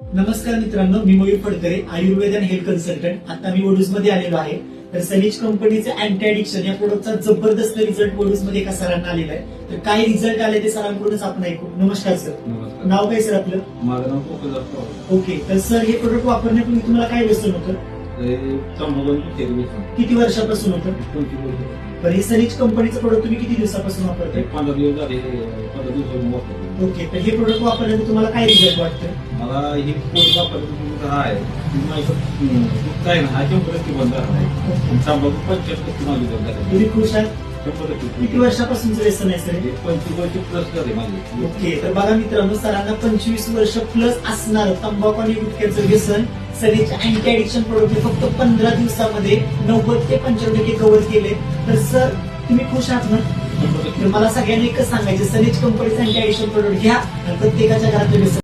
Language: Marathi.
नमस्कार मित्रांनो मी Mayur Phadkare Ayurveda and health consultant आता मी वडूजमध्ये आलेलो आहे. तर सनीज कंपनीचे अँटी ऍडिक्शन या प्रोडक्टचा जबरदस्त रिझल्ट वडूजमध्ये एका सरांना आलेला आहे. तर काय रिझल्ट आले ते सरांकडूनच आपण ऐकू. नमस्कार सर. नमस्कार. नाव काय सर आपलं? माझं नाव. ओके. तर सर हे प्रोडक्ट वापरण्यापूर्वी तुम्हाला काय व्यसन होतं किती वर्षापासून होतं. तर हे सनीज कंपनीचं प्रोडक्ट तुम्ही किती दिवसापासून वापरताय? पंधरा दिवस झाले पंधरा दिवस वापरतो ओके तर हे प्रोडक्ट वापरल्यानंतर तुम्हाला काय रिझल्ट वाटतं मला हे पोट वापरतो आहे ना हा शंभर टक्के बंद आहे. तुम्ही खुश आहात? किती टक्के. वर्षापासूनचं व्यसन आहे सर? पंचवीस वर्ष प्लस झाले माझे. ओके तर बघा मित्रांनो सरांना पंचवीस वर्ष प्लस असणार तंबाखू आणि गुटख्याचं व्यसन. सनीच्या अँटी ऍडिक्शन प्रोडक्ट फक्त पंधरा दिवसामध्ये नव्वद ते पंच्याण्णव टक्के कव्हर केले. तर सर तुम्ही खुश आहात ना? तर मला सगळ्यांनी एकच सांगायचं सनीज कंपनीचं अँटी ऍडिक्शन प्रोडक्ट घ्या प्रत्येकाच्या घरात